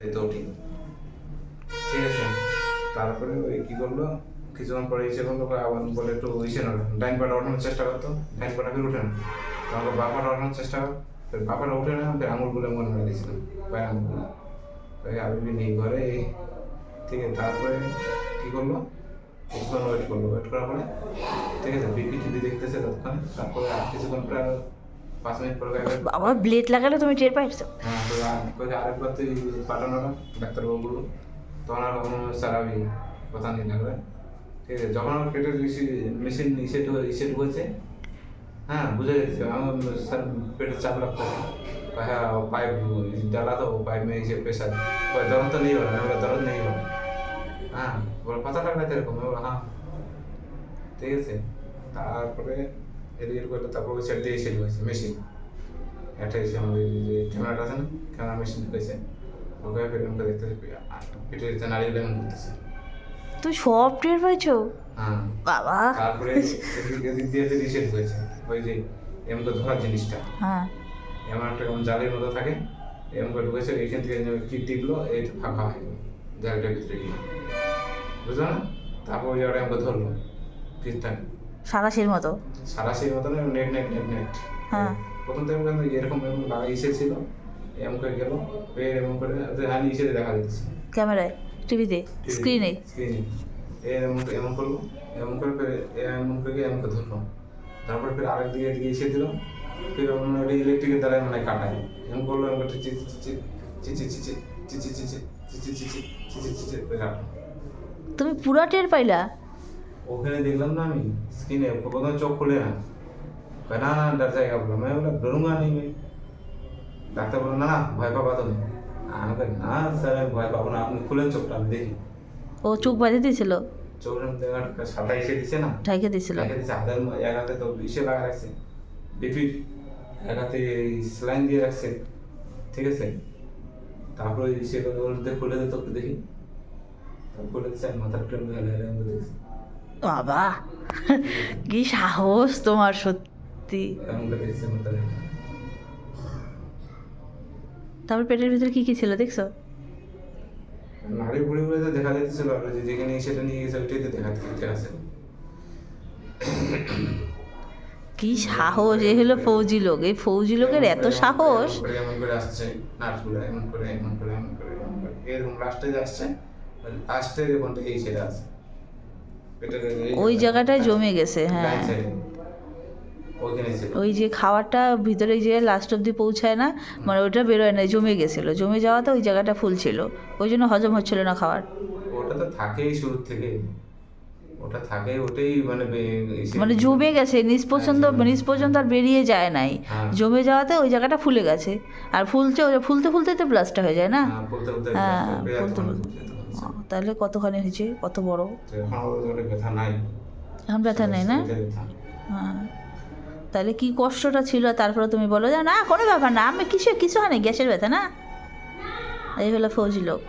ঠিক। আছে। তারপরে ওই কি করল কিছুক্ষণ পরে এসে করল আবার বলে একটু ইসে না ডাইন পাটা ওঠানোর চেষ্টা করতো ডাইন পাটা ফির উঠে না। তো আমাকে বাঁ ওঠানোর চেষ্টা কর। ফির বাঁ উঠে না, ফির আঙুলগুলো মনে মেরে দিয়েছিলাম পায়ের আঙুলগুলো। তাই আমি নেই ঘরে। ঠিক আছে, তারপরে কি করল? কিছুক্ষণ ওয়েট করল। ওয়েট করার পরে, ঠিক আছে বিপি টিভি দেখতেছে ততক্ষণে। তারপরে আর কিছুক্ষণ প্রায় 5 মিনিট পর গায়ে আমার ব্লেড লাগালে তুমি টের পাইছো। হ্যাঁ তো কই আরেকবার তুই পাঠানোটা ডাক্তারবাবু বলল তখন আর কোনো সারাবি কথা নেই লাগবে ঠিক আছে যখন আমার পেটের মেশিন ইসেট রিসেট হয়েছে হ্যাঁ বুঝে গেছি আমার স্যার পেটের চাপ লাগতেছে। হ্যাঁ পাইপ ডালা তো পাইপ মেয়ে এসে প্রেশার দরদ তো নেই হবে না আমরা দরদ নেই হবে হ্যাঁ বলে পাতা লাগলে এরকম হ্যাঁ। ঠিক আছে তারপরে এদিকে করলে তারপর ওই সাইড দিয়ে এসে ঢুকেছে মেশিন একটা এসে আমাদের যে ক্যামেরাটা আছে না ক্যামেরা মেশিন ঢুকেছে ওকে ফের আমাকে দেখতেছে পিঠে দিতে নাড়িয়ে এমন করতেছে। তুই সব টের পাইছো? হ্যাঁ। বাবা। তারপরে এদিক এদিক দিয়ে ফের ইসে ঢুকেছে ওই যে এমন করে ধরার জিনিসটা। হ্যাঁ। এমন একটা কেমন জালের মতো থাকে এমন করে ঢুকেছে এইখান থেকে কি টিপলো এই ফাঁকা হয়ে। গেল জালটার ভিতরে গিয়ে। বুঝলো না? তারপর ওই জায়গাটা আমাকে ধরলো ঠিকঠাক সারাশির মতো সারাশির মতো না নেট নেট নেট নেট হ্যাঁ। প্রথম থেকে কিন্তু এরকম এরকম লাগা ইসে ছিল এমন করে গেল ফের এমন করে আমি ইসে দেখা যাচ্ছে ক্যামেরায় টিভিতে স্ক্রিনে স্ক্রিনে এমন এমন করল এমন করে ফের এমন করে এমন করে ধরলো তারপর ফের আরেক দিকে এদিকে এসে দিল ফের অন্য ইলেকট্রিকের দ্বারা মানে কাটায় এমন করল এমন করে চিচি চিচি চিচি চিচি চিচি চিচি চিচি চিচি চিচি চিচি করে তুমি পুরা টের পাইলা ওখানে দেখলাম না আমি? স্ক্রিনে প্রথমে চোখ খুলে না। না না ডর জায়গা বললাম আমি বললাম ডরুঙ্গা নেই। ডাক্তার বলল না না ভয় পাবা তুমি। আমি কই না স্যার আমি ভয় পাবো না। আপনি খুলেন চোখটা আমি দেখি। ও চোখ বাঁধে দিয়েছিল? চোখের মধ্যে সাদা এসে দিছে না? ঢাকে দিয়েছিল? হাতের এক হাতে তো ইসে লাগা রাখছে বিপির এক হাতে স্যালাইন দিয়ে রাখছে ঠিক আছে? তারপরে ইসে করে খুলে দিত একটু দেখি। তারপর খুলে দিচ্ছে মাথার ট্রেন করে দেখছি। বাবা কি সাহস তোমার সত্যি। তারপর পেটের ভিতরে কি কি ছিল দেখছ? ঘুরে তো দেখা যাচ্ছিল আর যে যেখানে সেটা নিয়ে গেছে ওইটাই তো দেখা আছে কি সাহস এ হলো ফৌজি লোক। এই ফৌজি লোকের এত সাহস? এমন করে আসছে নার্সগুলো এমন করে এমন করে এমন করে এরকম লাস্টে যে আসছে লাস্টে এই সেটা আছে। ওই জায়গাটায় জমে গেছে হ্যাঁ। ওই যে খাবারটা ভিতরে যে লাস্ট অব্দি পৌঁছায় না মানে ওটা বেরোয় না জমে গেছিল। জমে যাওয়াতে ওই জায়গাটা ফুল ছিল। ওই জন্য হজম হচ্ছিল না খাওয়ার। ওটা তো থাকেই শুরু থেকে। ওটা থাকে ওটাই মানে মানে জমে গেছে নিচ পর্যন্ত নিচ পর্যন্ত আর বেরিয়ে যায় নাই। হ্যাঁ। জমে যাওয়াতে ওই জায়গাটা ফুলে গেছে। আর ফুলছে ফুলতে ফুলতে তো ব্লাস্টটা হয়ে যায় না? হ্যাঁ, বলতে বলতে ও, তাহলে কতখানি হয়েছে? কত বড়? এখন ওর ব্যথা নাই। এখন ব্যথা নেই না? হ্যাঁ। তাহলে কি কষ্টটা ছিল? তারপরে তুমি বলো যে না কোনো ব্যাপার না আমি কিছু কিছু হয় না গ্যাসের ব্যথা না? এই হলো ফৌজি লোক।